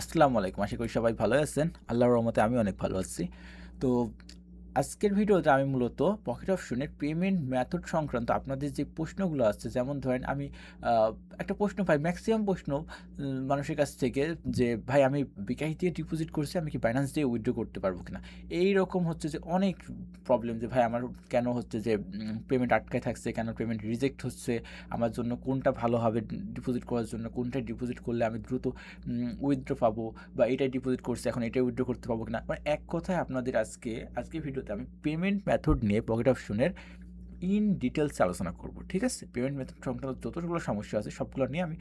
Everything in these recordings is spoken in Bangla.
আসসালামু আলাইকুম। আশা করি সবাই ভালো আছেন। আল্লাহর রহমতে আমি অনেক ভালো আছি। তো আজকের ভিডিওতে আমি মূলত পকেট অপশনের পেমেন্ট মেথড সংক্রান্ত আপনাদের যে প্রশ্নগুলো আছে যেমন ধরেন আমি একটা প্রশ্ন পাই ম্যাক্সিমাম প্রশ্ন মানুষের কাছ থেকে যে, ভাই, আমি বিকাশ দিয়ে ডিপোজিট করছি, আমি কি বাইন্যান্স দিয়ে উইথড্র করতে পারব কিনা? এই রকম হচ্ছে যে, অনেক প্রবলেম যে, ভাই, আমার কেন হচ্ছে যে পেমেন্ট আটকায় থাকছে, কেন পেমেন্ট রিজেক্ট হচ্ছে? আমার জন্য কোনটা ভালো হবে ডিপোজিট করার জন্য? কোনটা ডিপোজিট করলে আমি দ্রুত উইথড্র পাবো? বা এটাই ডিপোজিট করছে, এখন এটাই উইথড্র করতে পারব কিনা? মানে এক কথায় আপনাদের আজকে আজকে ভিডিওতে আমি পেমেন্ট মেথড নিয়ে পকেট অপশনের ইন ডিটেলস আলোচনা করব, ঠিক আছে? পেমেন্ট মেথড সংক্রান্ত যতগুলো সমস্যা আছে, সবগুলো নিয়ে আমি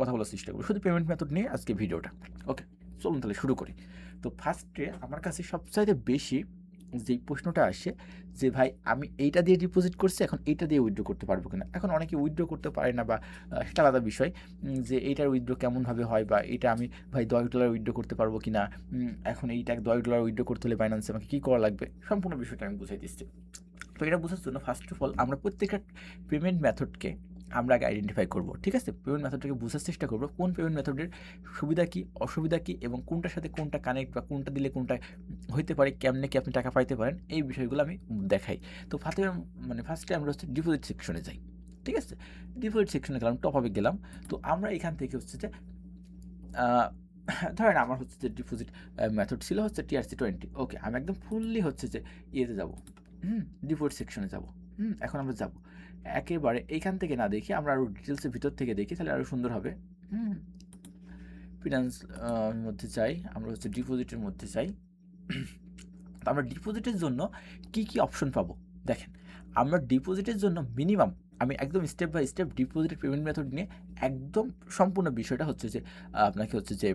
কথা বলার চেষ্টা করব। শুধু পেমেন্ট মেথড নিয়ে আজকে ভিডিওটা। ওকে চলুন তাহলে শুরু করি। তো ফার্স্টে আমার কাছে সবচাইতে বেশি যেই প্রশ্নটা আসে যে, ভাই, আমি এইটা দিয়ে ডিপোজিট করছি, এখন এইটা দিয়ে উইথড্র করতে পারব কিনা? এখন অনেকে উইথড্র করতে পারে না বা সেটা আলাদা বিষয় যে এইটার উইথড্র কেমনভাবে হয় বা এটা আমি, ভাই, দশ ডলার উইথড্র করতে পারব কি না এখন এইটা দশ ডলার উইথড্র করতে হলে বাইন্যান্সে আমাকে কী করা লাগবে? সম্পূর্ণ বিষয়টা আমি বুঝাই দিচ্ছি। তো এটা বোঝার জন্য ফার্স্ট অফ অল আমরা প্রত্যেকটা পেমেন্ট মেথডকে আমরা আগে আইডেন্টিফাই করব, ঠিক আছে? পেমেন্ট মেথডটাকে বোঝার চেষ্টা করব, কোন পেমেন্ট মেথডের সুবিধা কী, অসুবিধা কী, এবং কোনটার সাথে কোনটা কানেক্ট বা কোনটা দিলে কোনটা হইতে পারে, কেমনে কি আপনি টাকা পাইতে পারেন, এই বিষয়গুলো আমি দেখাই। তো ফার্স্টে মানে ফার্স্টে আমরা হচ্ছে ডিপোজিট সেকশনে যাই, ঠিক আছে? ডিপোজিট সেকশনে গেলাম টপ আপে গেলাম। তো আমরা এখান থেকে হচ্ছে যে ধরেন আমার হচ্ছে যে ডিপোজিট মেথড ছিল হচ্ছে টিআরসি টোয়েন্টি ওকে আমি একদম ফুললি হচ্ছে যে ইয়েতে যাব, হুম ডিপোজিট সেকশনে যাব, হুম, এখন আমরা যাব। একেবারে এইখান থেকে না দেখি আমরা আরও ডিটেলসের ভিতর থেকে দেখি তাহলে আরও সুন্দর হবে। হুম। ফিনান্স মধ্যে চাই আমরা হচ্ছে ডিপোজিটের মধ্যে চাই। তো আমরা ডিপোজিটের জন্য কি কি অপশন পাবো? দেখেন আমরা ডিপোজিটের জন্য মিনিমাম আমি একদম স্টেপ বাই স্টেপ ডিপোজিটের পেমেন্ট মেথড নিয়ে একদম সম্পূর্ণ বিষয়টা হচ্ছে যে আপনাকে হচ্ছে যে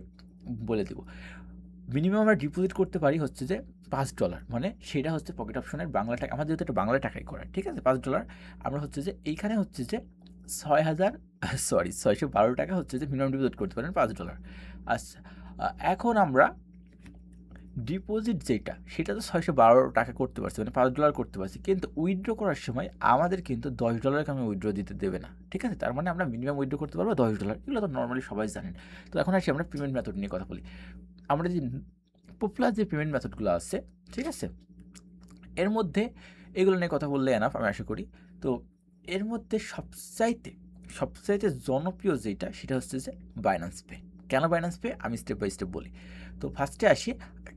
বলে দেবো। মিনিমাম আমরা ডিপোজিট করতে পারি হচ্ছে যে পাঁচ ডলার মানে সেটা হচ্ছে পকেট অপশনের বাংলা টাকা, আমাদের যেহেতু এটা বাংলা টাকায় করা ঠিক আছে? পাঁচ ডলার আমরা হচ্ছে যে এইখানে হচ্ছে যে ছয় হাজার সরি ছয়শো বারো টাকা হচ্ছে যে মিনিমাম ডিপোজিট করতে পারেন পাঁচ ডলার আচ্ছা এখন আমরা ডিপোজিট যেটা, সেটা তো ছয়শো বারো টাকা করতে পারছি মানে পাঁচ ডলার করতে পারছি, কিন্তু উইথড্র করার সময় আমাদের কিন্তু দশ ডলারকে আমি উইথড্র দিতে দেবে না, ঠিক আছে? তার মানে আমরা মিনিমাম উইথড্র করতে পারব দশ ডলার এগুলো তো নর্মালি সবাই জানেন। তো এখন আসি আমরা পেমেন্ট মেথড নিয়ে কথা বলি। আমরা যে পপুলার যে পেমেন্ট মেথডগুলো আছে, ঠিক আছে? এর মধ্যে এগুলো নিয়ে কথা বললে এনাফ আমি আশা করি। তো এর মধ্যে সবচাইতে সবচাইতে জনপ্রিয় যেটা, সেটা হচ্ছে যে বাইন্যান্স পে কেন বাইন্যান্স পে আমি স্টেপ বাই স্টেপ বলি। তো ফার্স্টে আসি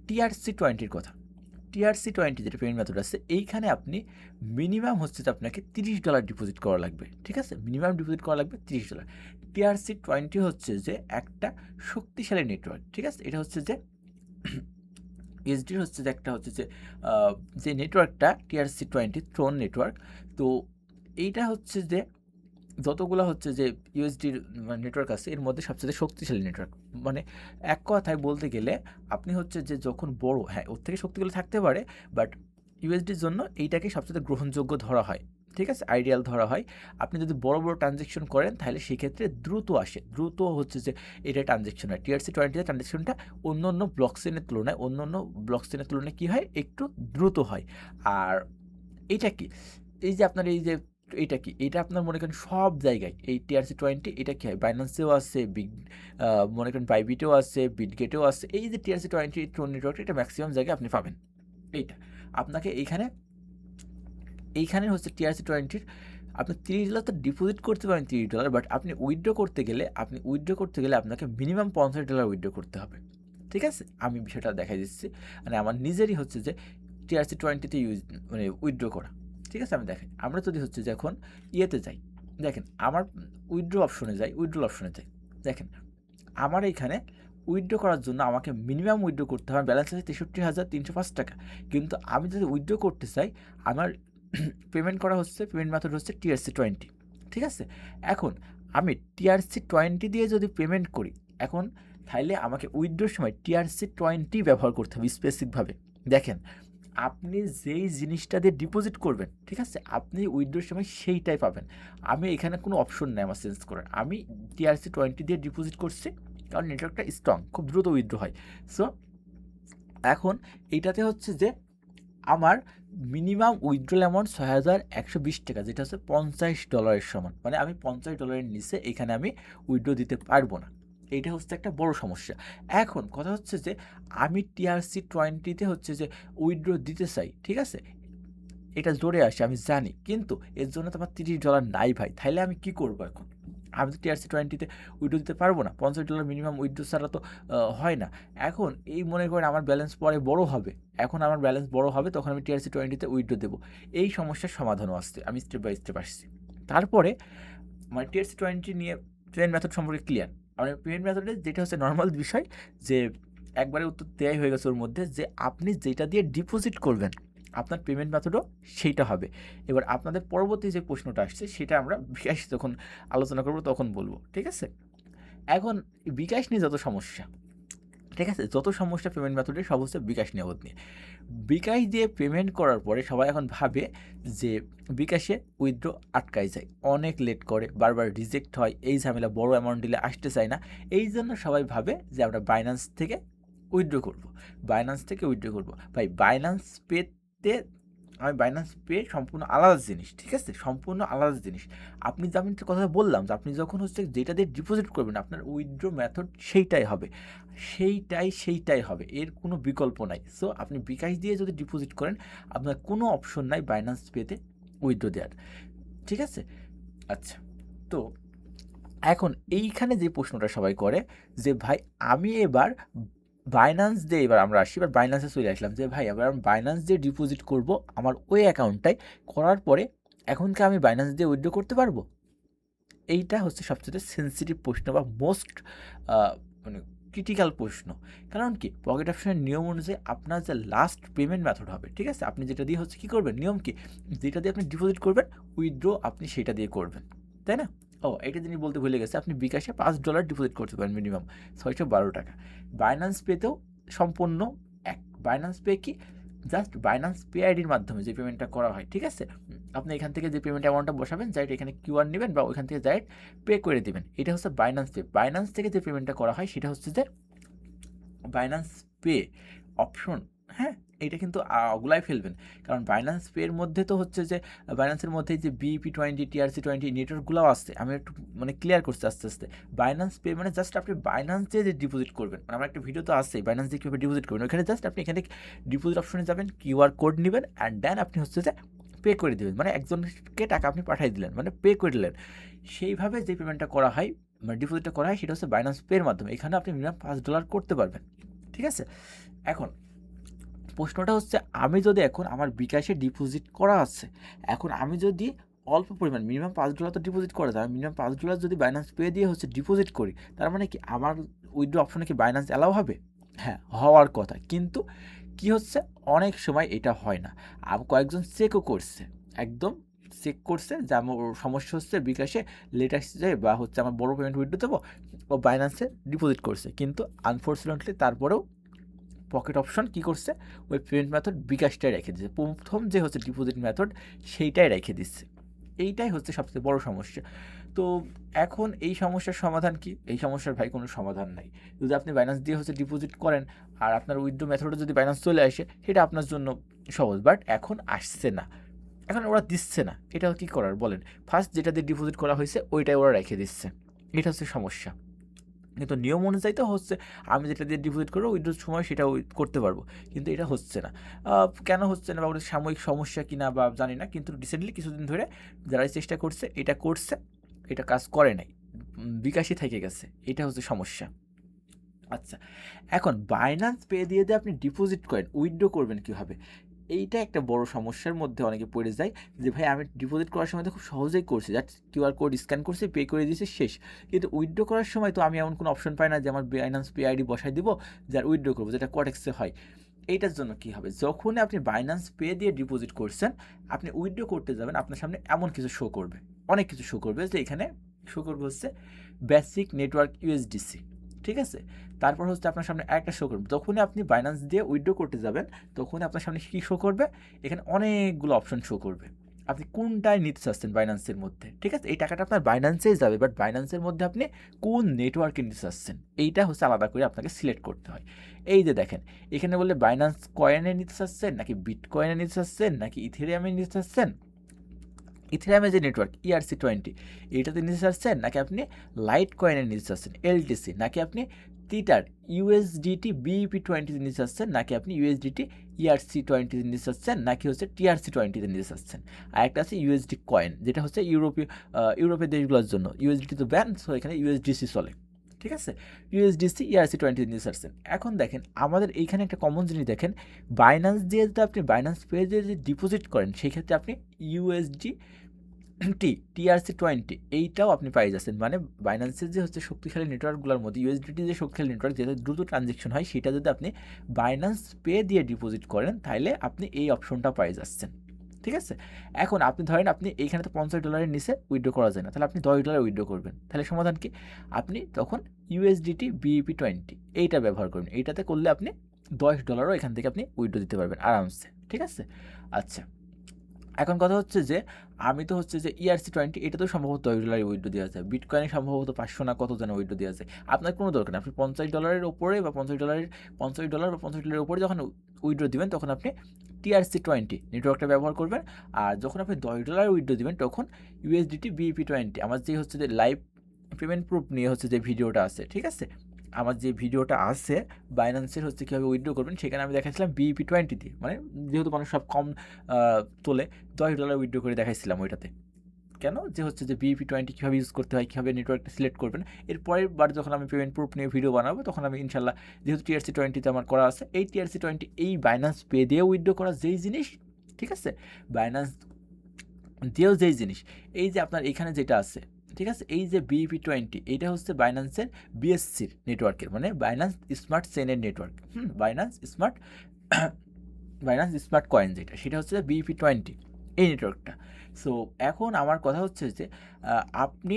টিআরসি টোয়েন্টির কথা। টিআরসি টোয়েন্টি যেটা পেমেন্ট মেথড আছে, এইখানে আপনি মিনিমাম হচ্ছে যে আপনাকে তিরিশ ডলার ডিপোজিট করা লাগবে, ঠিক আছে? মিনিমাম ডিপোজিট করা লাগবে তিরিশ ডলার টিআরসি টোয়েন্টি হচ্ছে যে একটা শক্তিশালী নেটওয়ার্ক ঠিক আছে? এটা হচ্ছে যে এইচডির হচ্ছে যে একটা হচ্ছে যে যে নেটওয়ার্কটা টিআরসি টোয়েন্টি থ্রোন নেটওয়ার্ক তো এইটা হচ্ছে যে যতগুলো হচ্ছে যে ইউএসডির নেটওয়ার্ক আছে, এর মধ্যে সবচেয়ে শক্তিশালী নেটওয়ার্ক মানে এক কথায় বলতে গেলে আপনি হচ্ছে যে যখন বড় হ্যাঁ ওর থেকে শক্তিগুলো থাকতে পারে বাট ইউএসডির জন্য এইটাকে সবচেয়ে গ্রহণযোগ্য ধরা হয়। ঠিক আছে আইডিয়াল ধরা হয়। আপনি যদি বড় বড় ট্রানজেকশন করেন, তাহলে সেক্ষেত্রে দ্রুত আসে। দ্রুত হচ্ছে যে, এটা ট্রানজেকশন হয়। টিআরসি টোয়েন্টিতে ট্রানজেকশনটা অন্য অন্য ব্লক চেনের তুলনায়, অন্য অন্য ব্লক চেনের তুলনায় কী হয়? একটু দ্রুত হয়। আর এটা কি? এই যে আপনার এই যে, এটা কি? এটা আপনার মনে করেন সব জায়গায়, এই টিআরসি টোয়েন্টি এটা কি হয়? বাইন্যান্সেও আছে বিগ মনে করেন বাইবিটেও আছে বিটগেটেও আছে। এই যে টিআরসি টোয়েন্টি ট্রোন নেটওয়ার্ক এটা ম্যাক্সিমাম জায়গায় আপনি পাবেন। এইটা। আপনাকে এইখানে এইখানে হচ্ছে টিআরসি টোয়েন্টির আপনি তিরিশ ডলার তো ডিপোজিট করতে পারেন তিরিশ ডলার বাট আপনি উইথড্র করতে গেলে, আপনি উইথড্র করতে গেলে আপনাকে মিনিমাম পঞ্চাশ ডলার উইথড্র করতে হবে। ঠিক আছে? আমি বিষয়টা দেখাই দিচ্ছি। মানে আমার নিজেরই হচ্ছে যে টিআরসি টোয়েন্টিতে ইউজ মানে উইথড্র করা। ঠিক আছে? আমি দেখেন আমরা যদি হচ্ছে যে এখন ইয়েতে যাই, দেখেন আমার উইথড্র অপশনে যাই উইথড্র অপশনে যাই। দেখেন, আমার এইখানে উইথড্র করার জন্য আমাকে মিনিমাম উইথড্র করতে হবে। ব্যালেন্স আছে তেষট্টি হাজার তিনশো পাঁচ টাকা। কিন্তু আমি যদি উইথড্র করতে চাই, আমার পেমেন্ট করা হচ্ছে পেমেন্ট মেথড হচ্ছে টিআরসি টোয়েন্টি ঠিক আছে? এখন আমি টিআরসি টোয়েন্টি দিয়ে যদি পেমেন্ট করি, এখন তাহলে আমাকে উইথড্রোর সময় টিআরসি টোয়েন্টি ব্যবহার করতে হবে স্পেসিফিকভাবে দেখেন, আপনি যেই জিনিসটা দিয়ে ডিপোজিট করবেন, ঠিক আছে? আপনি উইথড্রোর সময় সেইটাই পাবেন। আমি এখানে কোনো অপশন নেই আমার চেঞ্জ করার। আমি টিআরসি টোয়েন্টি দিয়ে ডিপোজিট করছি, কারণ নেটওয়ার্কটা স্ট্রং খুব দ্রুত উইথড্র হয়। সো এখন এইটাতে হচ্ছে যে, আমার মিনিমাম উইথড্রল অ্যামাউন্ট ছয় হাজার একশো বিশ টাকা, যেটা হচ্ছে পঞ্চাশ ডলারের সমান। মানে আমি পঞ্চাশ ডলারের নিচে এখানে আমি উইথড্র দিতে পারব না। এইটা হচ্ছে একটা বড় সমস্যা। এখন কথা হচ্ছে যে, আমি টিআরসি টোয়েন্টিতে হচ্ছে যে উইথড্র দিতে চাই, ঠিক আছে? এটা জোরে আসে, আমি জানি। কিন্তু এর জন্য তো আমার তিরিশ ডলার নাই ভাই। তাহলে আমি কি করব এখন? আমি তো টিআরসি টোয়েন্টিতে উইড্রো দিতে পারব না। পঞ্চাশ ডলার মিনিমাম উইড্রো ছাড়া তো হয় না। এখন এই মনে করেন আমার ব্যালেন্স পরে বড় হবে। এখন আমার ব্যালেন্স বড় হবে, তখন আমি টিআরসি টোয়েন্টিতে উইড্রো দেবো। এই সমস্যার সমাধানও আসছে। আমি স্টেপ বাই স্টেপ আসছি। তারপরে মানে টিআরসি টোয়েন্টি নিয়ে পেমেন্ট মেথড সম্পর্কে ক্লিয়ার আমার পেমেন্ট মেথডে যেটা হচ্ছে নর্মাল বিষয়, যে একবারে উত্তর দেয়াই হয়ে গেছে ওর মধ্যে, যে আপনি যেটা দিয়ে ডিপোজিট করবেন আপনার পেমেন্ট মেথডও সেইটা হবে। এবার আপনাদের পরবর্তী যে প্রশ্নটা আসছে, সেটা আমরা বিকাশ যখন আলোচনা করব তখন বলব, ঠিক আছে? এখন বিকাশ নিয়ে যত সমস্যা, ঠিক আছে? যত সমস্যা পেমেন্ট মেথডে সব হচ্ছে বিকাশ নিয়ামত নিয়ে। বিকাশ দিয়ে পেমেন্ট করার পরে সবাই এখন ভাবে যে বিকাশে উইথড্র আটকায় যায়, অনেক লেট করে, বারবার রিজেক্ট হয়, এই ঝামেলা বড় অ্যামাউন্ট দিলে আসতে চায় না। এই জন্য সবাই ভাবে যে আমরা বাইন্যান্স থেকে উইথড্র করব। বাইন্যান্স থেকে উইথড্র করব। ভাই বাইন্যান্স পেতে আমি বাইন্যান্স পে সম্পূর্ণ আলাদা জিনিস, ঠিক আছে? সম্পূর্ণ আলাদা জিনিস। আপনি যে আমি কথা বললাম যে আপনি যখন হচ্ছে যেটা দিয়ে ডিপোজিট করবেন, আপনার উইথড্র মেথড সেইটাই হবে। সেইটাই সেইটাই হবে। এর কোনো বিকল্প নাই। সো আপনি বিকাশ দিয়ে যদি ডিপোজিট করেন, আপনার কোনো অপশন নাই বাইন্যান্স পেতে উইথড্র দেওয়ার। ঠিক আছে? আচ্ছা তো এখন এইখানে যে প্রশ্নটা সবাই করে যে, ভাই, আমি এবার বাইন্যান্স দিয়ে এবার আমরা আসি, এবার বাইন্যান্সে চলে আসলাম যে, ভাই, এবার আমি বাইন্যান্স দিয়ে ডিপোজিট করব আমার ওই অ্যাকাউন্টটায় করার পরে এখন কি আমি বাইন্যান্স দিয়ে উইথড্র করতে পারব? এইটা হচ্ছে সবচেয়ে সেন্সিটিভ প্রশ্ন বা মোস্ট মানে ক্রিটিক্যাল প্রশ্ন। কারণ কি? পকেট অপশনের নিয়ম অনুযায়ী আপনার যে লাস্ট পেমেন্ট মেথড হবে, ঠিক আছে? আপনি যেটা দিয়ে হচ্ছে কী করবেন? নিয়ম কি? যেটা দিয়ে আপনি ডিপোজিট করবেন উইথড্র আপনি সেটা দিয়ে করবেন, তাই না? ও, এটা যিনি বলতে ভুলে গেছে, আপনি বিকাশে পাঁচ ডলার ডিপোজিট করতে পারেন মিনিমাম ছয়শো বারো টাকা। বাইন্যান্স পেতেও সম্পূর্ণ এক বাইন্যান্স পে কি? জাস্ট বাইন্যান্স পে আইডির মাধ্যমে যে পেমেন্টটা করা হয়, ঠিক আছে? আপনি এখান থেকে যে পেমেন্ট অ্যামাউন্টটা বসাবেন যাই এখানে কিউআর নেবেন বা ওইখান থেকে যাই পে করে দেবেন। এটা হচ্ছে বাইন্যান্স পে বাইন্যান্স থেকে যে পেমেন্টটা করা হয়, সেটা হচ্ছে যে বাইন্যান্স পে অপশন হ্যাঁ? এটা কিন্তু ওগুলাই ফেলবেন। কারণ বাইন্যান্স পের মধ্যে তো হচ্ছে যে বাইন্যান্সের মধ্যে যে বিপি টোয়েন্টি টিআরসি টোয়েন্টি নেটওয়ার্কগুলোও আসছে। আমি একটু মানে ক্লিয়ার করছি আস্তে আস্তে। বাইন্যান্স পে মানে জাস্ট আপনি বাইন্যান্স যে ডিপোজিট করবেন মানে আমার একটা ভিডিও তো আসছে বাইন্যান্স দিয়ে কীভাবে ডিপোজিট করবেন, ওখানে জাস্ট আপনি এখানে ডিপোজিট অপশনে যাবেন কিউআর কোড নেবেন অ্যান্ড দেন আপনি হচ্ছে যে পে করে দেবেন। মানে একজনকে টাকা আপনি পাঠিয়ে দিলেন মানে পে করে দিলেন। সেইভাবে যে পেমেন্টটা করা হয় মানে ডিপোজিটটা করা হয়, সেটা হচ্ছে বাইন্যান্স পের মাধ্যমে। এখানে আপনি মিনিমাম পাঁচ ডলার করতে পারবেন। ঠিক আছে? এখন প্রশ্নটা হচ্ছে, আমি যদি এখন আমার বিকাশে ডিপোজিট করা আছে, এখন আমি যদি অল্প পরিমাণ মিনিমাম পাঁচ ডলার তো ডিপোজিট করা যায় মিনিমাম পাঁচ ডলার যদি বাইন্যান্স পে দিয়ে হচ্ছে ডিপোজিট করি, তার মানে কি আমার উইথড্র অপশনে কি বাইন্যান্স অ্যালাউ হবে? হ্যাঁ হওয়ার কথা। কিন্তু কি হচ্ছে? অনেক সময় এটা হয় না। আর কয়েকজন চেকও করছে, একদম চেক করছে, যে আমার সমস্যা হচ্ছে বিকাশে লেট আসছে বা হচ্ছে আমার বড় পেমেন্ট উইথড্র দেবো, ও বাইন্যান্সে ডিপোজিট করছে। কিন্তু আনফর্চুনেটলি তারপরেও পকেট অপশন কি করছে? ওই পেমেন্ট মেথড বিকাশটাই রেখে দিচ্ছে প্রথম যে হচ্ছে ডিপোজিট মেথড সেইটাই রেখে দিচ্ছে। এইটাই হচ্ছে সবচেয়ে বড় সমস্যা। তো এখন এই সমস্যার সমাধান কি? এই সমস্যার ভাই কোনো সমাধান নাই। যদি আপনি বাইন্যান্স দিয়ে হচ্ছে ডিপোজিট করেন, আর আপনার উইথড্র মেথডে যদি বাইন্যান্স চলে আসে, সেটা আপনার জন্য সহজ। বাট এখন আসছে না। এখন ওরা দিচ্ছে না। এটা কি করার? বলেন। ফার্স্ট যেটা দিয়ে ডিপোজিট করা হয়েছে, ওইটাই ওরা রেখে দিচ্ছে। এটা হচ্ছে সমস্যা। কিন্তু নিয়ম অনুযায়ী তো হচ্ছে, আমি যেটা দিয়ে ডিপোজিট করব উইথড্রোর সময় সেটা করতে পারব। কিন্তু এটা হচ্ছে না। কেন হচ্ছে না বা সাময়িক সমস্যা কিনা বা জানি না, কিন্তু রিসেন্টলি কিছুদিন ধরে যারাই চেষ্টা করছে, এটা করছে, এটা কাজ করে নাই, বিকাশই থেকে গেছে, এটা হচ্ছে সমস্যা। আচ্ছা এখন বাইন্যান্স পে দিয়ে দিয়ে আপনি ডিপোজিট করেন উইথড্রো করবেন কীভাবে? এইটা একটা বড় সমস্যার মধ্যে অনেকে পড়ে যায় যে, ভাই, আমি ডিপোজিট করার সময় তো খুব সহজেই করছি। জাস্ট কিউআর কোড স্ক্যান করছি পে করে দিয়েছি, শেষ। কিন্তু উইথড্রো করার সময় তো আমি এমন কোনো অপশন পাই না যে, আমার বাইন্যান্স পে আইডি বসাই দিব, যার উইথড্রো করব, যেটা কটেক্সে হয়। এইটার জন্য কি হবে? যখন আপনি বাইন্যান্স পে দিয়ে ডিপোজিট করছেন, আপনি উইথড্রো করতে যাবেন, আপনার সামনে এমন কিছু শো করবে। অনেক কিছু শো করবে যে, এখানে শো করবে হচ্ছে বেসিক নেটওয়ার্ক ইউএসডিসি ঠিক আছে? তারপর হচ্ছে আপনার সামনে একটা শো করবে। যখনই আপনি বাইন্যান্স দিয়ে উইথড্র করতে যাবেন। তখনই আপনার সামনে কী শো করবে? এখানে অনেকগুলো অপশন শো করবে। আপনি কোনটায় নিতে চাচ্ছেন বাইন্যান্সের মধ্যে? ঠিক আছে? এই টাকাটা আপনার বাইন্যান্সেই যাবে বাট বাইন্যান্সের মধ্যে আপনি কোন নেটওয়ার্কে নিতে চাচ্ছেন? এইটা হচ্ছে আলাদা করে আপনাকে সিলেক্ট করতে হয়। এই যে দেখেন, এখানে বললে বাইন্যান্স কয়েনে নিতে চাচ্ছেন, নাকি বিট কয়েনে নিতে চাচ্ছেন, নাকি ইথেরিয়ামে নিতে চাচ্ছেন? ইথেরিয়ামের যে নেটওয়ার্ক ইআরসি টোয়েন্টি এটাতে নিতে চাচ্ছেন নাকি আপনি লাইট কয়েনে নিতে চাচ্ছেন এলটিসি নাকি আপনি তিটার ইউএসডিটি বিইপি টোয়েন্টিতে নিতে চাচ্ছেন নাকি আপনি ইউএসডিটি ইআরসি টোয়েন্টিতে নিতে চাচ্ছেন নাকি হচ্ছে টিআরসি টোয়েন্টিতে নিতে চাচ্ছেন আর একটা আছে ইউএসডি কয়েন যেটা হচ্ছে ইউরোপীয় ইউরোপের দেশগুলোর জন্য। ইউএসডিটি তো ব্যান সো এখানে ইউএসডিসি চলে। ঠিক আছে? ইউএসডিসি ইআরসি টোয়েন্টি নিতে চাচ্ছেন এখন দেখেন, আমাদের এইখানে একটা কমন জিনিস দেখেন বাইন্যান্স দিয়ে যদি আপনি বাইন্যান্স পেজে যদি ডিপোজিট করেন সেই ক্ষেত্রে আপনি ইউএসডি টি টিআরসি টোয়েন্টি এইটাও আপনি পাই যাচ্ছেন। মানে বাইন্যান্সের যে হচ্ছে শক্তিশালী নেটওয়ার্কগুলোর মধ্যে ইউএসডিটি যে শক্তিশালী নেটওয়ার্ক যেটা দ্রুত ট্রানজেকশন হয়, সেটা যদি আপনি বাইন্যান্স পে দিয়ে ডিপোজিট করেন তাহলে আপনি এই অপশনটা পাই যাচ্ছেন। ঠিক আছে? এখন আপনি ধরেন আপনি এইখানে তো পঞ্চাশ ডলারের নিচে উইড্রো করা যায় না। তাহলে আপনি দশ ডলার উইড্রো করবেন। তাহলে সমাধান কি? আপনি তখন ইউএসডিটি বিইপি টোয়েন্টি এইটা ব্যবহার করবেন এইটাতে করলে আপনি দশ ডলারও এখান থেকে আপনি উইথড্র দিতে পারবেন আরামসে। ঠিক আছে? আচ্ছা। এখন কথা হচ্ছে যে, আমি তো হচ্ছে যে E ইআরসি টোয়েন্টি এটা তো সম্ভবত দশ ডলারে উইড্রো দেওয়া আছে বিটকয়েনে সম্ভবত পাঁচশো না কত যেন উইড্রো দেওয়া আছে। আপনার কোনো দরকার নেই। আপনি পঞ্চাশ ডলারের ওপরে বা পঞ্চাশ ডলারের পঞ্চাশ ডলার বা পঞ্চাশ ডলারের ওপরে যখন উইড্রো দিবেন, তখন আপনি টিআরসি টোয়েন্টি নেটওয়ার্কটা ব্যবহার করবেন। আর যখন আপনি দশ ডলার উইড্রো দিবেন, তখন ইউএসডিটি বিইপি টোয়েন্টি আমার যে হচ্ছে যে লাইভ পেমেন্ট প্রুফ নিয়ে হচ্ছে যে ভিডিওটা আছে, ঠিক আছে? আমার যে ভিডিওটা আছে বাইন্যান্সের হচ্ছে কীভাবে উইড্রো করবেন, সেখানে আমি দেখাচ্ছিলাম বিপি টোয়েন্টি দিয়ে মানে যেহেতু মানুষ সব কম তোলে দশ ডলার উইথড্র করে দেখাইছিলাম ওইটাতে। কেন? যে হচ্ছে যে বিপি টোয়েন্টি কীভাবে ইউজ করতে হয়, কীভাবে নেটওয়ার্কটা সিলেক্ট করবেন এর পরের বার যখন আমি পেমেন্ট প্রুফ নিয়ে ভিডিও বানাবো, তখন আমি ইনশাল্লাহ যেহেতু টিআরসি টোয়েন্টিতে আমার করা আছে, এই টিআরসি টোয়েন্টি এই বাইন্যান্স পে দিয়ে উইড্রো করা যেই জিনিস, ঠিক আছে? বাইন্যান্স দিয়েও যেই জিনিস, এই যে আপনার এখানে যেটা আছে ঠিক আছে? এই যে বিপি টোয়েন্টি এইটা হচ্ছে বাইন্যান্সের বিএসসির নেটওয়ার্কের মানে বাইন্যান্স স্মার্ট চেনের network hmm? Binance smart Binance smart coin যেটা, সেটা হচ্ছে বিপি টোয়েন্টি এই নেটওয়ার্কটা সো এখন আমার কথা হচ্ছে যে আপনি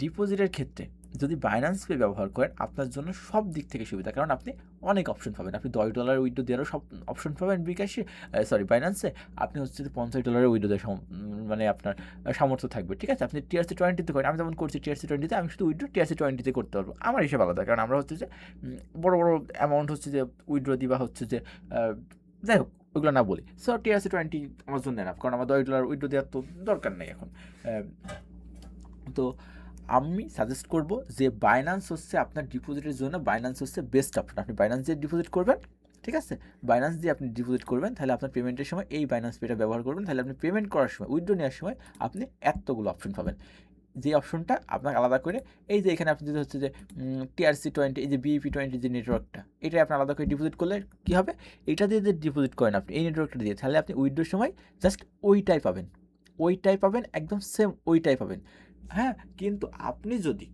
ডিপোজিটের ক্ষেত্রে যদি বাইন্যান্স পে ব্যবহার করেন, আপনার জন্য সব দিক থেকে সুবিধা। কারণ আপনি অনেক অপশন পাবেন। আপনি দশ ডলার উইডো দেওয়ারও সব অপশন পাবেন বিকাশে সরি বাইন্যান্সে আপনি হচ্ছে পঞ্চাশ ডলারের উইডো দেওয়ার মানে আপনার সামর্থ্য থাকবে। ঠিক আছে? আপনি টিআরসি টোয়েন্টিতে করেন। আমি যেমন করছি টিআরসি টোয়েন্টিতে আমি শুধু উইড্রো টিআরসি টোয়েন্টিতে করতে পারব। আমার হিসাব আলাদা। কারণ আমরা হচ্ছে যে বড় বড় অ্যামাউন্ট হচ্ছে যে উইড্রো দিবা হচ্ছে যে যাই হোক ওগুলো না বলি। সো টিআরসি টোয়েন্টি আমার জন্য না কারণ আমার দশ ডলার উইড্রো দেওয়ার তো দরকার নেই এখন। তো আমি সাজেস্ট করব যে বাইন্যান্স হচ্ছে আপনার ডিপোজিটের জন্য বাইন্যান্স হচ্ছে বেস্ট অপশন আপনি বাইন্যান্স দিয়ে ডিপোজিট করবেন, ঠিক আছে? বাইন্যান্স দিয়ে আপনি ডিপোজিট করবেন, তাহলে আপনার পেমেন্টের সময় এই বাইন্যান্স পেটা ব্যবহার করবেন। তাহলে আপনি পেমেন্ট করার সময় উইথড্র নেওয়ার সময় আপনি এতগুলো অপশন পাবেন। যে অপশনটা আপনাকে আলাদা করে, এই যে এখানে আপনি যদি হচ্ছে যে টিআরসি টোয়েন্টি এই যে বিইপি টোয়েন্টি যে নেটওয়ার্কটা এটা আপনি আলাদা করে ডিপোজিট করলে কী হবে? এটা দিয়ে যে ডিপোজিট করেন আপনি, এই নেটওয়ার্কটা দিয়ে, তাহলে আপনি উইথড্রোর সময় জাস্ট ওইটাই পাবেন। ওইটাই পাবেন, একদম সেম ওইটাই পাবেন। হ্যাঁ কিন্তু আপনি যদি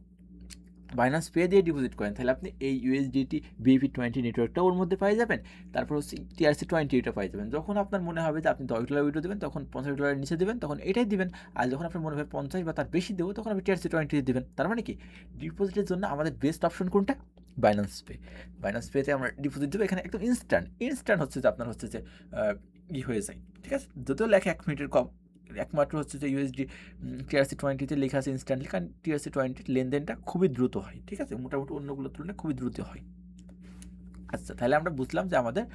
বাইনান্স পে দিয়ে ডিপোজিট করেন, তাহলে আপনি এই ইউএসডিটি বিপি টোয়েন্টি নেটওয়ার্কটা ওর মধ্যে পাই যাবেন। তারপর হচ্ছে টিআরসি টোয়েন্টি এটা পাই যাবেন। যখন আপনার মনে হবে যে আপনি দশ ডলার উইডো দেবেন, তখন পঞ্চাশ ডলারের নিচে দেবেন, তখন এটাই দিবেন। আর যখন আপনার মনে হবে পঞ্চাশ বা তার বেশি দেবো, তখন আপনি টিআরসি টোয়েন্টি দেবেন। তার মানে কি? ডিপোজিটের জন্য আমাদের বেস্ট অপশন কোনটা? বাইনান্স পে বাইনান্স পেতে আমরা ডিপোজিট দেবো, এখানে একদম ইনস্ট্যান্ট ইনস্ট্যান্ট হচ্ছে যে আপনার হচ্ছে যে ই হয়ে যায়। ঠিক আছে? যদিও লেখা এক মিনিটের কম। একমাত্র হচ্ছে যে ইউএসডি টিআরসি টোয়েন্টিতে লেখা আছে ইনস্ট্যান্টলি কারণ টিআরসি টোয়েন্টির লেনদেনটা খুবই দ্রুত হয়, ঠিক আছে? মোটামুটি অন্যগুলোর তুলনায় খুবই দ্রুত হয়। আচ্ছা তাহলে আমরা বুঝলাম যে আমাদের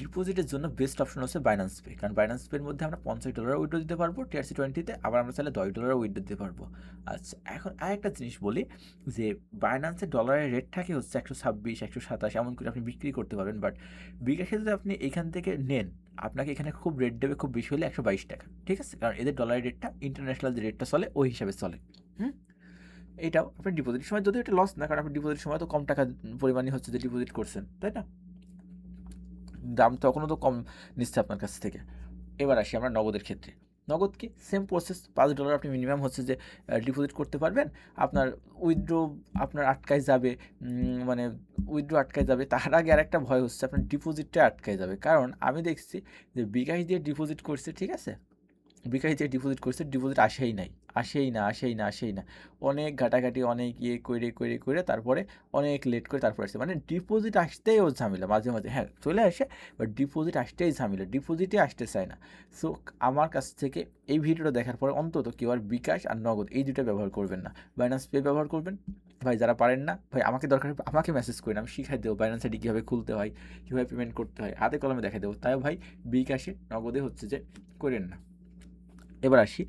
ডিপোজিটের জন্য বেস্ট অপশন হচ্ছে বাইন্যান্স পে কারণ বাইন্যান্স পের মধ্যে আমরা পঞ্চাশ ডলার উইড্রো দিতে পারব টিআরসি টোয়েন্টিতে আবার আমরা চাইলে দশ ডলার উইড্রো দিতে পারব। আচ্ছা এখন আরেকটা জিনিস বলি যে বাইন্যান্সের ডলারের রেট থাকে হচ্ছে একশো ছাব্বিশ, একশো সাতাশ, এমন করে আপনি বিক্রি করতে পারবেন বাট বিকাশে যদি আপনি এখান থেকে নেন। আপনাকে এখানে খুব রেট দেবে খুব বেশি হলে একশো বাইশ টাকা, ঠিক আছে? কারণ এদের ডলারের রেটটা ইন্টারন্যাশনাল যে রেটটা চলে, ওই হিসাবে চলে। হুম? এটাও আপনার ডিপোজিটের সময় যদি এটা লস না, কারণ আপনি ডিপোজিটের সময় তো কম টাকা পরিমাণে হচ্ছে যে ডিপোজিট করছেন, তাই না? দাম তখনও তো কম নিচ্ছে আপনার কাছ থেকে। এবার আসি আমরা নগদের ক্ষেত্রে। নগদ কি? সেম প্রসেস পাঁচ ডলার আপনি মিনিমাম হচ্ছে যে ডিপোজিট করতে পারবেন। আপনার উইথড্র আপনার আটকায় যাবে মানে উইথড্রো আটকায় যাবে। তার আগে আরেকটা ভয় হচ্ছে, আপনার ডিপোজিটটা আটকায় যাবে। কারণ আমি দেখছি যে, বিকাশ দিয়ে ডিপোজিট করছে, ঠিক আছে? বিকাশ দিয়ে ডিপোজিট করছে ডিপোজিট আসেই নাই। আসেই না আসেই না আসেই না। অনেক ঘাটাঘাটি, অনেক ইয়ে করে করে করে তারপরে অনেক লেট করে তারপরে আসছে মানে ডিপোজিট আসতেই ও ঝামেলা মাঝে মাঝে। হ্যাঁ চলে আসে বাট ডিপোজিট আসতেই ঝামেলা। ডিপোজিটই আসতে চায় না। সো আমার কাছ থেকে এই ভিডিওটা দেখার পরে অন্তত কেউ আর বিকাশ আর নগদ এই দুটো ব্যবহার করবেন না। বাইন্যান্স পে ব্যবহার করবেন। ভাই, যারা পারেন না, ভাই, আমাকে দরকার আমাকে মেসেজ করেন। আমি শিখাই দেবো বাইন্যান্স আইডি কীভাবে খুলতে হয়, কীভাবে পেমেন্ট করতে হয়, হাতে কলমে দেখা দেবো। তাই ভাই, বিকাশে, নগদে হচ্ছে যে করেন না। এবার আসি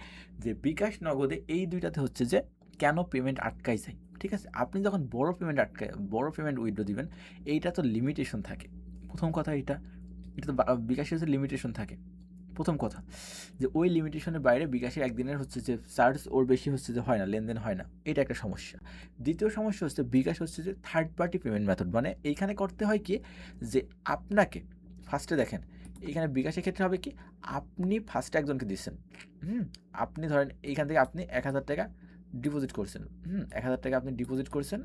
যে বিকাশ নগদে এই দুইটাতে হচ্ছে যে কেন পেমেন্ট আটকাই যায়, ঠিক আছে? আপনি যখন বড় পেমেন্ট আটকায়, বড় পেমেন্ট উইথড্র দিবেন, এইটা তো লিমিটেশন থাকে। প্রথম কথা এটা এটা তো বিকাশের লিমিটেশন থাকে। প্রথম কথা, যে ওই লিমিটেশনের বাইরে বিকাশের একদিনের হচ্ছে যে চার্জ ওর বেশি হচ্ছে যে হয় না, লেনদেন হয় না, এটা একটা সমস্যা। দ্বিতীয় সমস্যা হচ্ছে বিকাশ হচ্ছে যে থার্ড পার্টি পেমেন্ট মেথড মানে এইখানে করতে হয় কি, যে আপনাকে ফার্স্টে দেখেন এখানে বিকাশের ক্ষেত্রে হবে কি? আপনি ফার্স্টে একজনকে দিচ্ছেন, হুম? আপনি ধরেন এইখান থেকে আপনি এক হাজার টাকা ডিপোজিট করছেন, হুম? এক হাজার টাকা আপনি ডিপোজিট করছেন,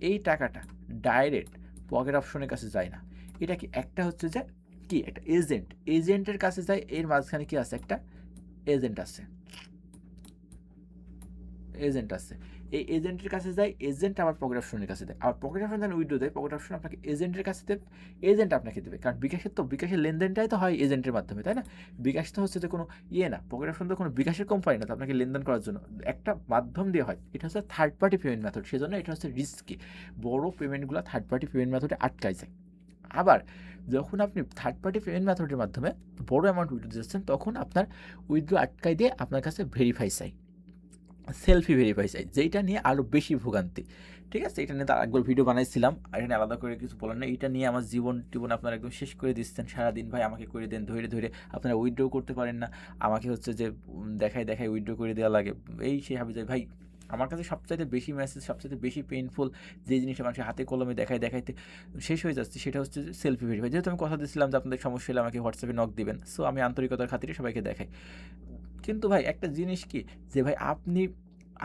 এই টাকাটা ডাইরেক্ট পকেট অপশনের কাছে যায় না। এটা কি একটা হচ্ছে যে কি? একটা এজেন্ট এজেন্টের কাছে যায়, এর মাঝখানে কি আছে? একটা এজেন্ট আছে। এজেন্ট আছে। এই এজেন্টের কাছে যায় এজেন্ট আবার পকেট অপশনের কাছে দেয়। আর পকেট অপশন যেন উইডো দেয় পকেট অপশন আপনাকে এজেন্টের কাছে দেবে এজেন্ট আপনাকে দেবে। কারণ বিকাশের তো, বিকাশের লেনদেনটাই তো হয় এজেন্টের মাধ্যমে, তাই না? বিকাশ তো হচ্ছে যে কোনো ইয়ে না পকেট অপশন তো কোনো বিকাশের কোম্পানি না, তো আপনাকে লেনদেন করার জন্য। একটা মাধ্যম দিয়ে হয়, এটা হচ্ছে থার্ড পার্টি পেমেন্ট মেথড সেজন্য এটা হচ্ছে রিস্কি বড় পেমেন্টগুলো থার্ড পার্টি পেমেন্ট মেথডে আটকায় যায়। আবার যখন আপনি থার্ড পার্টি পেমেন্ট মেথডের মাধ্যমে বড় অ্যামাউন্ট উইথড্র দিচ্ছেন তখন আপনার উইথড্র আটকাই দিয়ে আপনার কাছে ভেরিফাই চাই। সেলফি ভেরিফাই চাই, যেইটা নিয়ে আরও বেশি ভোগান্তি। ঠিক আছে? এটা নিয়ে তার একবার ভিডিও বানাইছিলাম, আর এখানে আলাদা করে কিছু বলার না এটা নিয়ে আমার জীবন টিবন আপনারা একদম শেষ করে দিচ্ছেন। সারাদিন ভাই আমাকে করে দেন ধরে ধরে আপনারা উইথড্র করতে পারেন না। আমাকে হচ্ছে যে দেখায় দেখায় উইথড্র করে দেওয়া লাগে। এই সেই ভাবে যায়। ভাই, আমার কাছে সবচাইতে বেশি মেসেজ সবচাইতে বেশি পেইনফুল যে জিনিসটা মানুষের হাতে কলমে দেখায় দেখাইতে শেষ হয়ে যাচ্ছে, সেটা হচ্ছে সেলফি ভেরিফাই যেহেতু আমি কথা দিয়েছিলাম যে আপনাদের সমস্যা হলে আমাকে হোয়াটসঅ্যাপে নক দিবেন। সো আমি আন্তরিকতার খাতিরে সবাইকে দেখাই। কিন্তু ভাই একটা জিনিস কি? যে ভাই আপনি,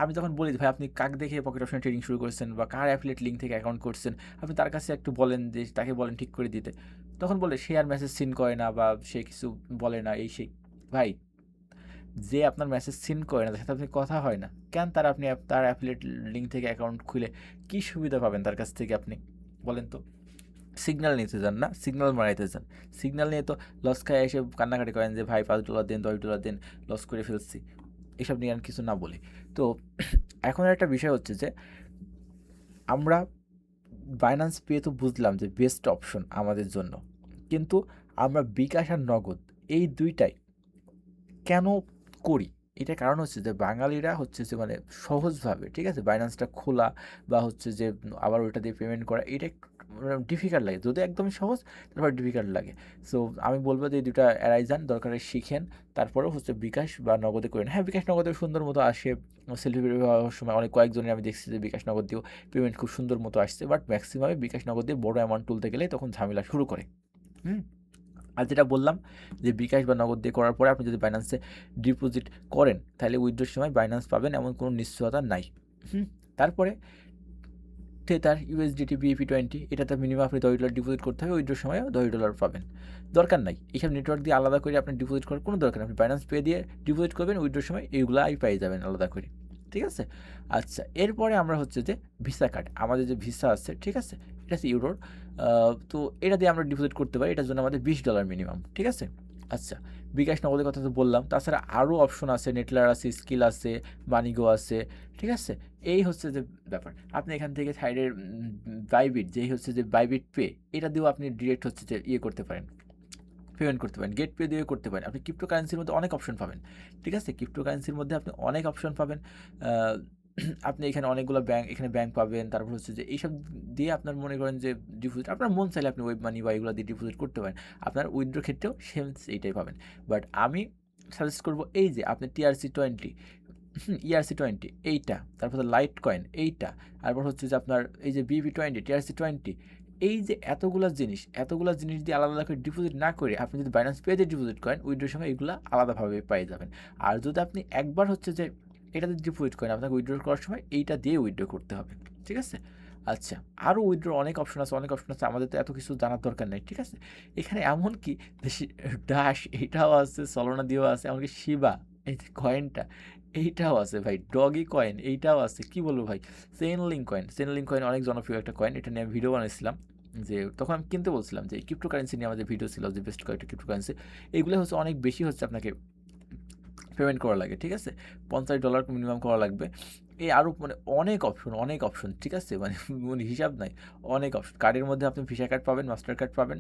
আমি যখন বলি ভাই আপনি কাক দেখে পকেট অপশন ট্রেডিং শুরু করেছেন বা কার অ্যাফিলেট লিঙ্ক থেকে অ্যাকাউন্ট করছেন, আপনি তার কাছে একটু বলেন যে তাকে বলেন ঠিক করে দিতে। তখন বলে সে আর মেসেজ সিন করে না বা সে কিছু বলে না, এই সেই। ভাই, যে আপনার মেসেজ সিন করে না, তার সাথে আপনি কথা হয় না। কেন তার আপনি, তার অ্যাফিলেট লিঙ্ক থেকে অ্যাকাউন্ট খুলে কি সুবিধা পাবেন তার কাছ থেকে আপনি? বলেন তো। সিগন্যাল নিতে যান না সিগন্যাল মারাইতে যান সিগন্যাল নিয়ে তো লস খায়, এসে কান্নাকাটি করেন যে, ভাই, পাঁচ ডলার দেন, দশ ডলার দেন লস করে ফেলছি। এসব নিয়ে আর কিছু না বলি। তো এখন একটা বিষয় হচ্ছে যে, আমরা বাইন্যান্স পেয়ে তো বুঝলাম যে বেস্ট অপশন আমাদের জন্য। কিন্তু আমরা বিকাশ আর নগদ এই দুইটাই কেন করি? এটা কারণ হচ্ছে যে, বাঙালিরা হচ্ছে যে মানে সহজভাবে, ঠিক আছে? বাইন্যান্সটা খোলা বা হচ্ছে যে, আবার ওইটা দিয়ে পেমেন্ট করা, এটা ডিফিকাল্ট লাগে। যদি একদমই সহজ, তারপর ডিফিকাল্ট লাগে। সো আমি বলব যে দুটা এড়াই যান দরকারে শিখেন। তারপরেও হচ্ছে বিকাশ বা নগদে করেন। হ্যাঁ বিকাশ নগদে সুন্দর মতো আসে। সেলফি হওয়ার সময় অনেক কয়েকজনের আমি দেখছি যে বিকাশ নগদ দিয়েও পেমেন্ট খুব সুন্দর মতো আসছে। বাট ম্যাক্সিমামে বিকাশ নগদ দিয়ে বড় অ্যামাউন্ট তুলতে গেলে তখন ঝামেলা শুরু করে। হুম? আর যেটা বললাম যে বিকাশ বা নগদ দিয়ে করার পরে আপনি যদি বাইন্যান্সে ডিপোজিট করেন, তাহলে উইথড্রোর সময় বাইন্যান্স পাবেন, এমন কোনো নিশ্চয়তা নাই। হুম? তারপরে থেতার ইউএসডিটি বিএপি টোয়েন্টি এটাতে মিনিমাম আপনি দশ ডলার ডিপোজিট করতে হবে উইথড্রোর সময় দশ ডলার পাবেন। দরকার নাই এইসব নেটওয়ার্ক দিয়ে আলাদা করে আপনি ডিপোজিট করার কোনো দরকার আপনি বাইন্যান্স পে দিয়ে ডিপোজিট করবেন উইথড্রোর সময় এইগুলো আই পেয়ে যাবেন আলাদা করে, ঠিক আছে? আচ্ছা এরপরে আমরা হচ্ছে যে ভিসা কার্ড আমাদের যে ভিসা আছে, ঠিক আছে? এটা হচ্ছে ইউরোর তো এটা দিয়ে আমরা ডিপোজিট করতে পারি, এটার জন্য আমাদের বিশ ডলার মিনিমাম ঠিক আছে? আচ্ছা বিকাশ নগদের কথা তো বললাম। তাছাড়া আরও অপশন আছে নেটলার আছে স্কিল আছে মানিগো আছে, ঠিক আছে? এই হচ্ছে যে ব্যাপার। আপনি এখান থেকে সাইডের বাইবিট যেই হচ্ছে যে বাইবিট পে এটা দিয়েও আপনি ডিরেক্ট হচ্ছে যে ইয়ে করতে পারেন পেমেন্ট করতে পারেন গেট পে দিয়ে করতে পারেন। আপনি ক্রিপ্টো কারেন্সির মধ্যে অনেক অপশন পাবেন, ঠিক আছে? ক্রিপ্টো কারেন্সির মধ্যে আপনি অনেক অপশন পাবেন। আপনি এখানে অনেকগুলো ব্যাংক এখানে ব্যাংক পাবেন। তারপর হচ্ছে যে এইসব দিয়ে আপনার মনে করেন যে ডিপোজিট আপনার মন চাইলে আপনি ওয়েব মানি বা এগুলো দিয়ে ডিপোজিট করতে পারেন। আপনার উইথড্রো ক্ষেত্রেও সেম এইটাই পাবেন। বাট আমি সাজেস্ট করব এই যে আপনি টিআরসি টোয়েন্টি ইআরসি টোয়েন্টি এইটা, তারপর লাইট কয়েন এইটা, তারপর হচ্ছে যে আপনার এই যে বিবি টোয়েন্টি টিআরসি টোয়েন্টি এই যে এতগুলো জিনিস এতগুলো জিনিস দিয়ে আলাদা আলাদা করে ডিপোজিট না করে আপনি যদি বাইন্যান্স পেজে ডিপোজিট করেন উইড্রোর সময় এগুলো আলাদাভাবে পেয়ে যাবেন। আর যদি আপনি একবার হচ্ছে যে এটাতে ডিপোজিট করেন। আপনাকে উইড্রো করার সময় এইটা দিয়ে উইড্রো করতে হবে, ঠিক আছে? আচ্ছা আরও উইড্রো অনেক অপশন আছে, অনেক অপশন আছে, আমাদের তো এত কিছু জানার দরকার নেই, ঠিক আছে? এখানে এমন কি? ডাশ এইটাও আছে সলনা দিয়েও আছে, এমনকি শিবা এই যে কয়েনটা এইটাও আছে ভাই ডগি কয়েন এইটাও আছে, কি বলব ভাই? সেনলিং কয়েন সেনলিং কয়েন অনেক জনপ্রিয় একটা কয়েন এটা নিয়ে আমি ভিডিও বানিয়েছিলাম, যে তখন আমি কিনতে বলছিলাম যে ক্রিপ্টো কারেন্সি নিয়ে আমাদের ভিডিও ছিল, যে বেস্ট কয়েকটা ক্রিপ্টো কারেন্সি এগুলো হচ্ছে অনেক বেশি হচ্ছে আপনাকে পেমেন্ট করা লাগে, ঠিক আছে? পঞ্চাশ ডলার মিনিমাম করা লাগবে। এই আরও মানে অনেক অপশন অনেক অপশন ঠিক আছে? মানে মানে হিসাব নাই, অনেক অপশন কার্ডের মধ্যে আপনি ভিসা কার্ড পাবেন মাস্টার কার্ড পাবেন।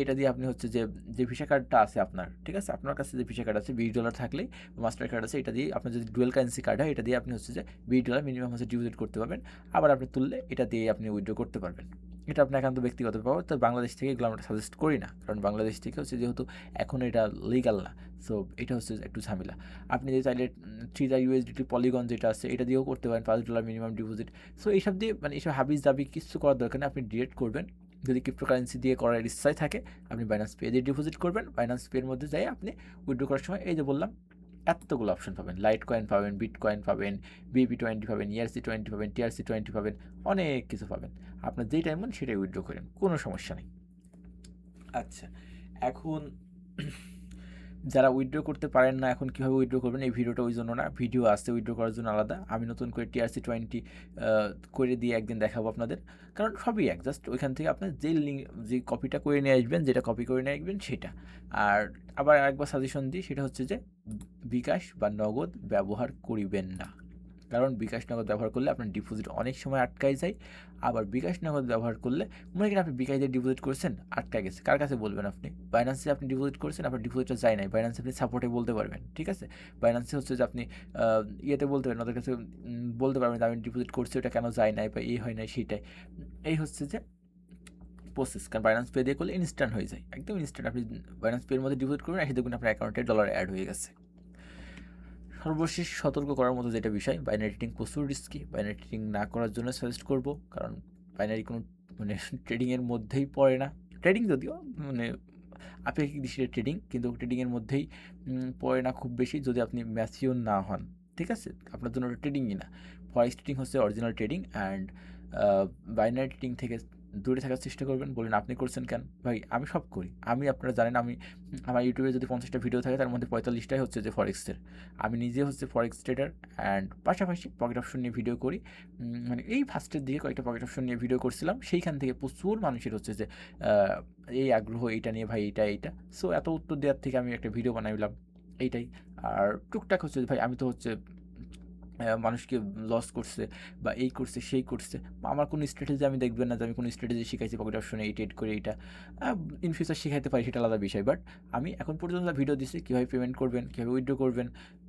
এটা দিয়ে আপনি হচ্ছে যে যে ভিসা কার্ডটা আছে আপনার, ঠিক আছে? আপনার কাছে যে ভিসা কার্ড আছে, বিশ ডলার থাকলেই মাস্টার কার্ড আছে, এটা দিয়ে আপনার যদি ডুয়েল কারেন্সি কার্ড হয়, এটা দিয়ে আপনি হচ্ছে যে বিশ ডলার মিনিমাম হচ্ছে ডিপোজিট করতে পারবেন। আবার আপনি তুললে এটা দিয়ে আপনি উইথড্র করতে পারবেন। এটা আপনার একান্ত ব্যক্তিগত ব্যাপার। তো বাংলাদেশ থেকে এগুলো আমরা সাজেস্ট করি না। কারণ বাংলাদেশ থেকে হচ্ছে যেহেতু এখন এটা লিগাল না সো এটা হচ্ছে একটু ঝামেলা। আপনি যে চাইলে থ্রিটা ইউএসডিটি পলিগন যেটা আছে, এটা দিয়েও করতে পারেন, পাঁচ ডলার মিনিমাম ডিপোজিট সো এইসব দিয়ে মানে এইসব হাবিজ দাবি কিছু করার দরকার নেই, আপনি ডিরেক্ট করবেন। যদি ক্রিপ্টোকারেন্সি দিয়ে করার ইচ্ছাই থাকে, আপনি বাইন্যান্স পে দিয়ে ডিপোজিট করবেন। বাইন্যান্স পের মধ্যে যাই, আপনি উইথড্র করার সময়, এই যে বললাম এতগুলো অপশন পাবেন। লাইট কয়েন পাবেন বিট কয়েন পাবেন বিবি টোয়েন্টি পাবেন ইয়ারসি টোয়েন্টি পাবেন টিআরসি টোয়েন্টি পাবেন, অনেক কিছু পাবেন। আপনার যেই টাইম মন সেটাই উইথড্র করেন, কোনো সমস্যা নেই। আচ্ছা এখন যারা উইথড্র করতে পারেন না এখন কীভাবে উইথড্র করবেন, এই ভিডিওটা ওই জন্য না ভিডিও আসছে উইথড্র করার জন্য আলাদা। আমি নতুন করে টিআরসি টোয়েন্টি করে দিয়ে একদিন দেখাবো আপনাদের। কারণ সবই এক জাস্ট ওইখান থেকে আপনার যে লিঙ্ক যে কপিটা করে নিয়ে আসবেন, যেটা কপি করে নিয়ে আসবেন, সেটা। আর আবার আরেকবার সাজেশন দিই, সেটা হচ্ছে যে বিকাশ বা নগদ ব্যবহার করিবেন না। কারণ বিকাশ নগদ ব্যবহার করলে আপনার ডিপোজিট অনেক সময় আটকায় যায়, আবার বিকাশ নগদ ব্যবহার করলে মনে করেন আপনি বিকাশ দিয়ে ডিপোজিট করছেন আটকা গেছে। কার কাছে বলবেন আপনি? বাইন্যান্সে আপনি ডিপোজিট করছেন, আপনার ডিপোজিটটা যায় নাই। বাইন্যান্সে আপনি সাপোর্টে বলতে পারবেন, ঠিক আছে? বাইন্যান্সে হচ্ছে যে আপনি ইয়েতে বলতে পারেন, ওদের কাছে বলতে পারবেন যে আমি ডিপোজিট করছি, ওটা কেন যায় নাই বা এই হয় নাই সেটাই। এই হচ্ছে যে প্রসেস কারণ বাইন্যান্স পে দিয়ে করলে ইনস্ট্যান্ট হয়ে যায়। একদম ইনস্ট্যান্ট আপনি বাইন্যান্স পের মধ্যে ডিপোজিট করবেন এসে দেখুন আপনার অ্যাকাউন্টে ডলার অ্যাড হয়ে গেছে। সর্বশেষ সতর্ক করার মতো যেটা বিষয় বাইনারি ট্রেডিং প্রচুর রিস্কি বাইনারি ট্রেডিং না করার জন্য সাজেস্ট করব, কারণ বাইনারি কোনো মানে ট্রেডিংয়ের মধ্যেই পড়ে না। ট্রেডিং যদিও মানে আপেক্ষিক দৃষ্টিতে ট্রেডিং কিন্তু ট্রেডিংয়ের মধ্যেই পড়ে না খুব বেশি যদি আপনি ম্যাচিওর না হন, ঠিক আছে? আপনার জন্য ওটা ট্রেডিংই না। ফরেক্স ট্রেডিং হচ্ছে original trading and binary trading থেকে দূরে থাকার চেষ্টা করবেন, বলেন আপনি করছেন কেন? ভাই, আমি সব করি। আমি আপনারা জানেন আমি, আমার ইউটিউবে যদি পঞ্চাশটা ভিডিও থাকে, তার মধ্যে পঁয়তাল্লিশটাই হচ্ছে যে ফরেক্সের আমি নিজে হচ্ছে ফরেক্স ট্রেডার অ্যান্ড পাশাপাশি পকেট অপশন নিয়ে ভিডিও করি। মানে এই ফার্স্টের দিকে কয়েকটা পকেট অপশন নিয়ে ভিডিও করছিলাম। সেইখান থেকে প্রচুর মানুষের হচ্ছে যে এই আগ্রহ, এইটা নিয়ে ভাই, এইটা এইটা। সো এত উত্তর দেওয়ার থেকে আমি একটা ভিডিও বানাইলাম, এইটাই। আর টুকটাক হচ্ছে ভাই, আমি তো হচ্ছে মানুষকে লস করছে বা এই করছে, সেই করছে, আমার কোনো স্ট্র্যাটেজি আমি দেখবেন না যে আমি কোনো স্ট্র্যাটেজি শিখাইছি পকেট অপশনে এই ট্রেড করে এইটা। ইন ফিউচার শেখাইতে পারি, সেটা আলাদা বিষয় বাট আমি এখন পর্যন্ত ভিডিও দিচ্ছি কীভাবে পেমেন্ট করবেন, কীভাবে উইথড্র করবেন,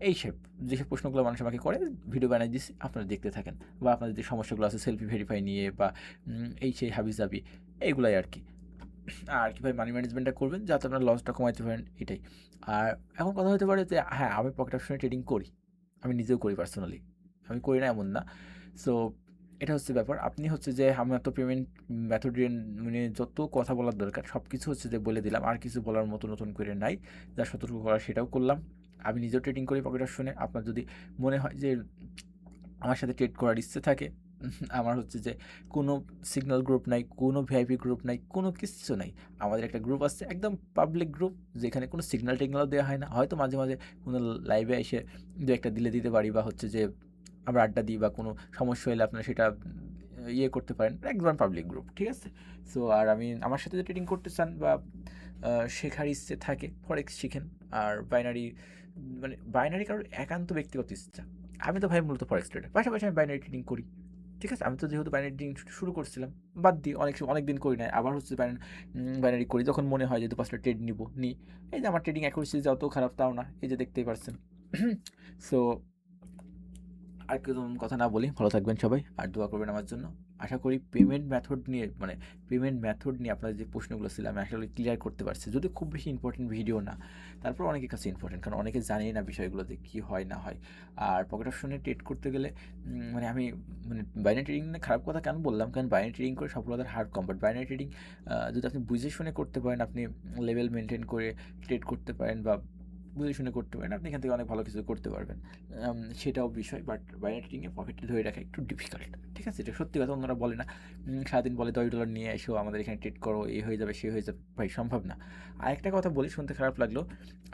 এইসব, যেসব প্রশ্নগুলো মানুষ আমাকে করে ভিডিও বানিয়ে দিচ্ছি আপনারা দেখতে থাকেন। বা আপনাদের যে সমস্যাগুলো আছে সেলফি ভেরিফাই নিয়ে বা এই সেই হাবি জাবি এইগুলাই আর কি। আর কীভাবে মানি ম্যানেজমেন্টটা করবেন, যাতে আপনার লসটা কমাইতে পারেন, এটাই। আর এখন কথা হতে পারে যে হ্যাঁ আমি পকেট অপশনে ট্রেডিং করি। আমি নিজেও করি পার্সোনালি আমি করি না এমন না। সো এটা হচ্ছে ব্যাপার। আপনি হচ্ছে যে আমার তো পেমেন্ট মেথড মানে যত কথা বলার দরকার সব কিছু হচ্ছে যে বলে দিলাম। আর কিছু বলার মতো নতুন করে নাই। যা সতর্ক করা সেটাও করলাম। আমি নিজেও ট্রেডিং করি পকেটার শুনে আপনার যদি মনে হয় যে আমার সাথে ট্রেড করার ইচ্ছে থাকে আমার হচ্ছে যে কোনো সিগন্যাল গ্রুপ নাই, কোনো ভিআইপি গ্রুপ নাই, কোনো কিছু নাই। আমাদের একটা গ্রুপ আছে, একদম পাবলিক গ্রুপ যেখানে কোনো সিগন্যাল টিগনালও দেওয়া হয় না। হয়তো মাঝে মাঝে কোনো লাইভে এসে দু একটা দিলে দিতে পারি বা হচ্ছে যে আমরা আড্ডা দিই বা কোনো সমস্যা হলে আপনারা সেটা ইয়ে করতে পারেন। একদম পাবলিক গ্রুপ ঠিক আছে? সো আর আমি, আমার সাথে যে ট্রেডিং করতে চান বা শেখার ইচ্ছে থাকে ফরেক্স শিখেন। আর বাইনারি মানে বাইনারি কারোর একান্ত ব্যক্তিগত ইচ্ছা। আমি তো ভাই মূলত ফরেক্স ট্রেডার পাশাপাশি আমি বাইনারি ট্রেডিং করি। ঠিক আছে? আমি তো যেহেতু বাইনারি ডিং শুরু করছিলাম, বাদ দিই অনেক অনেক দিন করি না আবার হচ্ছে বাইনারি করি। যখন মনে হয় যে দু পাঁচটা ট্রেড নিব, নিই। এই যে আমার ট্রেডিং অ্যাকুরেসি যত খারাপ তাও না, এই যে দেখতেই পারছেন। সো আর কিছু কথা না বলি ভালো থাকবেন সবাই, আর দোয়া করবেন আমার জন্য। আশা করি পেমেন্ট মেথড নিয়ে মানে পেমেন্ট মেথড নিয়ে আপনার যে প্রশ্নগুলো ছিল আমি আসলে ক্লিয়ার করতে পারছি। যদি খুব বেশি ইম্পর্টেন্ট ভিডিও না, তারপর অনেকের কাছে ইম্পর্টেন্ট কারণ অনেকে জানেই না বিষয়গুলোতে কী হয়, না হয়। আর পকেট অপশনে ট্রেড করতে গেলে মানে আমি মানে বাইনারি ট্রেডিং খারাপ কথা কেন বললাম? কারণ বাইনারি ট্রেডিং করে সফলতার হার্ড কম বাট বাইনারি ট্রেডিং যদি আপনি বুঝে শুনে করতে পারেন, আপনি লেভেল মেনটেন করে ট্রেড করতে পারেন বা বুঝে শুনে করতে পারেন। আপনি এখান থেকে অনেক ভালো কিছু করতে পারবেন। সেটাও বিষয় বাট বাইরে ট্রেডিংয়ে প্রফিটটা ধরে রাখা একটু ডিফিকাল্ট ঠিক আছে? এটা সত্যি কথা, অন্যরা বলে না। সারাদিন বলে দশ ডলার নিয়ে এসো, আমাদের এখানে ট্রেড করো এই হয়ে যাবে, সে হয়ে যাবে, ভাই, সম্ভব না। আর একটা কথা বলি, শুনতে খারাপ লাগল,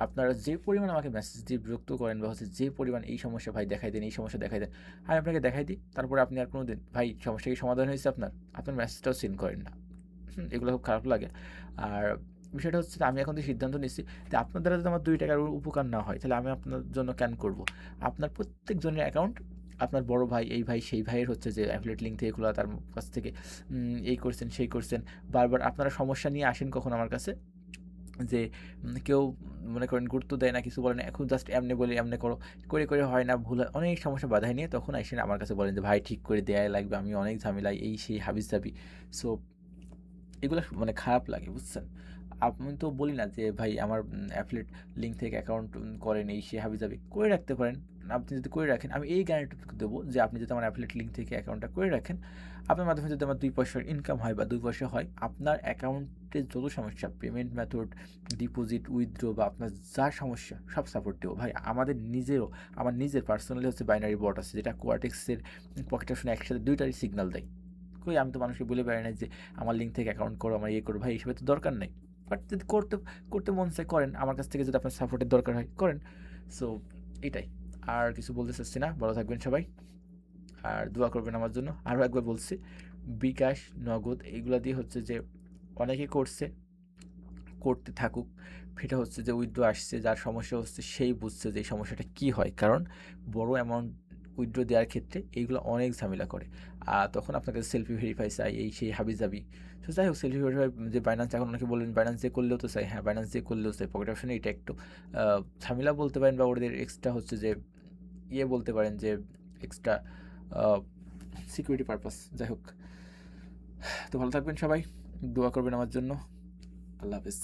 আপনারা যে পরিমাণ আমাকে মেসেজ দিয়ে বিরক্ত করেন বা হচ্ছে যে পরিমাণ এই সমস্যা, ভাই, দেখাই দেন, এই সমস্যা দেখাই দেন, আমি আপনাকে দেখাই দিই, তারপরে আপনি আর কোনো দিন ভাই, সমস্যা কি সমাধান হয়েছে আপনার? আপনার মেসেজটাও সেন্ড করেন না। এগুলো খুব খারাপ লাগে। আর বিষয়টা হচ্ছে আমি এখন তো সিদ্ধান্ত নিচ্ছি যে আপনার দ্বারা যদি আমার দুই টাকার উপকার না হয়, তাহলে আমি আপনার জন্য ক্যান করব? আপনার প্রত্যেকজনের অ্যাকাউন্ট আপনার বড় ভাই, এই ভাই, সেই ভাইয়ের হচ্ছে যে অ্যাফিলেট লিঙ্ক থেকে খোলা তার কাছ থেকে এই করছেন, সেই করছেন। বারবার আপনারা সমস্যা নিয়ে আসেন কখন আমার কাছে, যে কেউ মনে করেন গুরুত্ব দেয় না, কিছু বলে না, এখন জাস্ট এমনি বলে, এমনি করো, করে করে হয় না, ভুল, অনেক সমস্যা বাধাই নিয়ে তখন এসে আমার কাছে বলেন যে, ভাই, ঠিক করে দেয়াই লাগবে, আমি অনেক ঝামেলায় এই সেই হাবিজ যাবি সো এগুলো মানে খারাপ লাগে, বুঝছেন? আমি তো বলি না যে, ভাই, আমার অ্যাফলেট লিঙ্ক থেকে অ্যাকাউন্ট করেন, এই সে হাবি যাবি করে রাখতে পারেন। আপনি যদি করে রাখেন, আমি এই গ্যারান্টিটুকু দেবো যে, আপনি যদি আমার অ্যাফলেট লিঙ্ক থেকে অ্যাকাউন্টটা করে রাখেন, আপনার মাধ্যমে যদি আমার দুই পয়সার ইনকাম হয় বা দুই পয়সা হয়, আপনার অ্যাকাউন্টে যত সমস্যা পেমেন্ট মেথড ডিপোজিট উইথড্র বা আপনার যা সমস্যা, সব সাপোর্ট দেবো। ভাই, আমাদের নিজেরও, আমার নিজের পার্সোনালি হচ্ছে বাইনারি বট আছে, যেটা কোয়াটেক্সের পকেট অপশনে একসাথে দুইটারই সিগন্যাল দেয়। কই, আমি তো মানুষকে বলে বেড়াই না যে, আমার লিঙ্ক থেকে অ্যাকাউন্ট করো, আমার ইয়ে করো। ভাই, এসবের তো দরকার নেই। বাট যদি করতে করতে মন চায়, করেন। আমার কাছ থেকে যদি আপনার সাপোর্টের দরকার হয়, করেন। সো এটাই। আর কিছু বলতে চাচ্ছি না। ভালো থাকবেন সবাই। আর দোয়া করবেন আমার জন্য। আরও একবার বলছি, বিকাশ, নগদ এইগুলা দিয়ে হচ্ছে যে অনেকে করছে, করতে থাকুক। সেটা হচ্ছে যে উইথড্র আসছে, যার সমস্যা হচ্ছে, সেই বুঝছে যে এই সমস্যাটা কী হয়। কারণ বড় অ্যামাউন্ট উইথড্র দেওয়ার ক্ষেত্রে এইগুলো অনেক ঝামেলা করে। আর তখন আপনাকে সেলফি ভেরিফাই চাই, এই সেই হাবি যাবি তো যাই হোক সেলফি ভেরিফাই যে বাইন্যান্স এখন অনেকে বললেন বাইন্যান্স দিয়ে করলেও তো চাই। হ্যাঁ বাইন্যান্স দিয়ে করলেও চাই পকেট অপশনে এটা একটু ঝামেলা বলতে পারেন বা ওদের এক্সট্রা হচ্ছে যে ইয়ে বলতে পারেন যে এক্সট্রা সিকিউরিটি পারপাস যাই হোক, তো ভালো থাকবেন সবাই, দোয়া করবেন আমার জন্য। আল্লাহ হাফিজ।